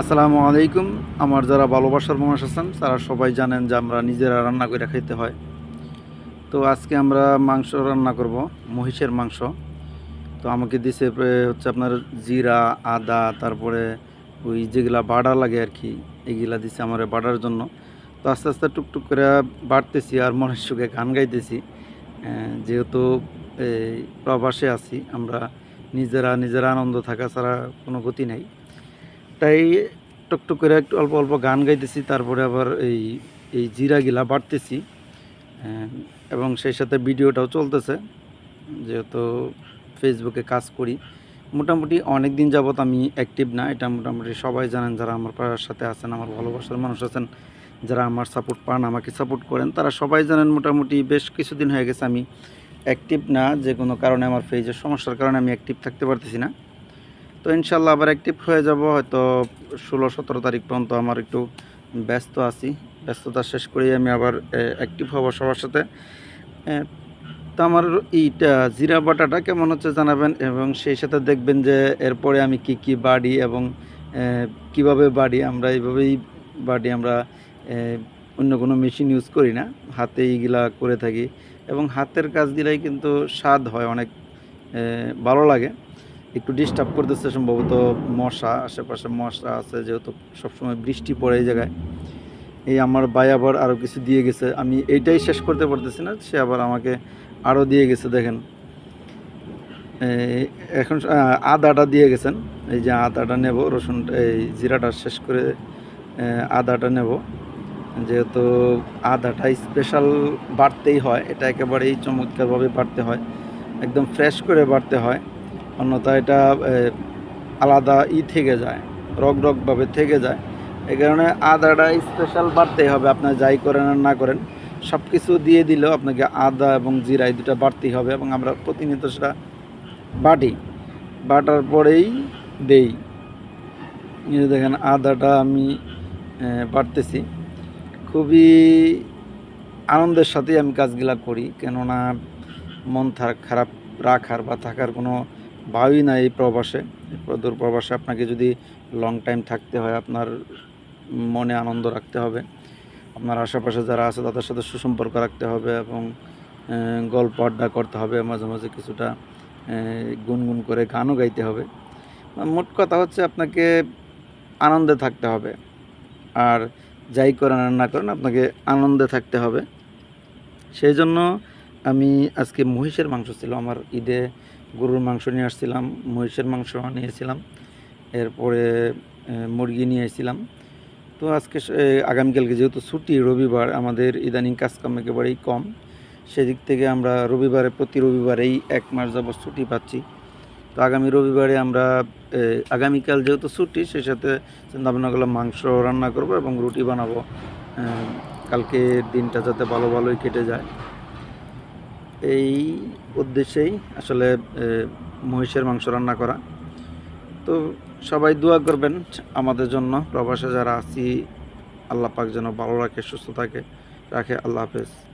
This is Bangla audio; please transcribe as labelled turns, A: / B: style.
A: আসসালামু আলাইকুম। আমার যারা ভালোবাসার মানুষ আছেন, তারা সবাই জানেন যে আমরা নিজেরা রান্না করে খাইতে হয়। তো আজকে আমরা মাংস রান্না করব, মহিষের মাংস। তো আমাকে দিছে হচ্ছে আপনার জিরা, আদা, তারপরে ওই যেগুলা বাড়া লাগে আর কি, এগুলা দিছে আমার বাড়ার জন্য। তো আস্তে আস্তে টুকটুক করে বাড়তেছি আর মনের সুখে গান গাইতেছি। যেহেতু প্রবাসে আছি, আমরা নিজেরা নিজেরা আনন্দ থাকা ছাড়া কোনো গতি নেই। তাই টুকটুক করে একটু অল্প অল্প গান গাইতেছি তারপরে আবার এই এই জিরাগিলা বাড়তেছি আহ, এবং সেই সাথে ভিডিওটাও চলতেছে যেহেতু ফেসবুকে কাজ করি। মোটামুটি অনেক দিন যাবৎ আমি অ্যাক্টিভ না এটা মোটামুটি সবাই জানেন যারা আমার সাথে আছেন আমার ভালোবাসার মানুষ আছেন যারা আমার সাপোর্ট পান আমাকে সাপোর্ট করেন তারা সবাই জানেন মোটামুটি বেশ কিছুদিন হয়ে গেছে আমি অ্যাক্টিভ না যে কোনো কারণে আমার ফেজের সমস্যার কারণে আমি অ্যাক্টিভ থাকতে পারতেছি না। তো ইনশাল্লাহ আবার অ্যাক্টিভ হয়ে যাব, হয়তো ষোলো, সতেরো তারিখ পর্যন্ত আমার একটু ব্যস্ত আছি। ব্যস্ততা শেষ করেই আমি আবার অ্যাক্টিভ হব সবার সাথে। তো আমার এইটা জিরা বাটাটা কেমন হচ্ছে জানাবেন, এবং সেই সাথে দেখবেন যে এরপরে আমি কি কি বাড়ি এবং কীভাবে বাড়ি, আমরা এইভাবেই বাড়ি আমরা অন্য কোনো মেশিন ইউজ করি না। হাতে এইগুলা করে থাকি। এবং হাতের কাজগুলাই কিন্তু স্বাদ হয়, অনেক ভালো লাগে। একটু ডিস্টার্ব করতেছে সম্ভবত মশা, আশেপাশে মশা আছে যেহেতু সবসময় বৃষ্টি পড়ে এই জায়গায়। এই আমার ভাই আবার আরও কিছু দিয়ে গেছে। আমি এইটাই শেষ করতে পারতেছি না, সে আবার আমাকে আরও দিয়ে গেছে, দেখেন। এখন আদাটা দিয়ে গেছেন। এই যে আদাটা নেব, রসুন, এই জিরাটা শেষ করে আদাটা নেব। যেহেতু আদাটা স্পেশাল বাড়তেই হয়, এটা একেবারেই চমৎকারভাবে বাড়তে হয়। একদম ফ্রেশ করে বাড়তে হয়। অন্যথা এটা আলাদা ই থেকে যায়, রগ রগভাবে থেকে যায়। এই কারণে আদাটা স্পেশাল বাড়তেই হবে, আপনার যাই করেন আর না করেন সব কিছু দিয়ে দিলেও আপনাকে আদা এবং জিরা এই দুটা বাড়তেই হবে এবং আমরা প্রতিনিয়ত সেটা বাটি। বাটার পরেই দেই। দেখেন আদাটা আমি বাড়তেছি। খুবই আনন্দের সাথেই আমি কাজগুলা করি, কেননা মন খারাপ রাখার বা থাকার কোনো ভাবই নাই এই প্রবাসে। দূর প্রবাসে আপনাকে যদি লং টাইম থাকতে হয়, আপনার মনে আনন্দ রাখতে হবে। আপনার আশেপাশে যারা আছে, তাদের সাথে সুসম্পর্ক রাখতে হবে এবং গল্প আড্ডা করতে হবে, মাঝে মাঝে কিছুটা গুনগুন করে গানও গাইতে হবে। মোট কথা হচ্ছে আপনাকে আনন্দে থাকতে হবে। আর যাই করেন না করেন, আপনাকে আনন্দে থাকতে হবে। সেই জন্য আমি আজকে মহিষের মাংস ছিল, আমার ঈদে গরুর মাংস নিয়ে আসছিলাম, মহিষের মাংস নিয়েছিলাম, এরপরে মুরগি নিয়ে এসেছিলাম তো আজকে আগামীকালকে যেহেতু ছুটি, রবিবার, আমাদের ইদানিং কাজকাম একেবারেই কম, সেদিক থেকে আমরা রবিবারে, প্রতি রবিবারেই এক মাস যাবত ছুটি পাচ্ছি। তো আগামী রবিবারে আমরা আগামীকাল যেহেতু ছুটি, সেই সাথে চিন্তা ভাবনা করলাম মাংস রান্না করব এবং রুটি বানাবো। কালকে দিনটা যাতে ভালো ভালোই কেটে যায়। এই উদ্দেশ্যেই আসলে মহিষের মাংস রান্না করা। তো সবাই দোয়া করবেন আমাদের জন্য। প্রবাসে যারা আছি, আল্লাহ পাক যেন ভালো রাখে, সুস্থ থাকে। রাখে, আল্লাহ হাফেজ।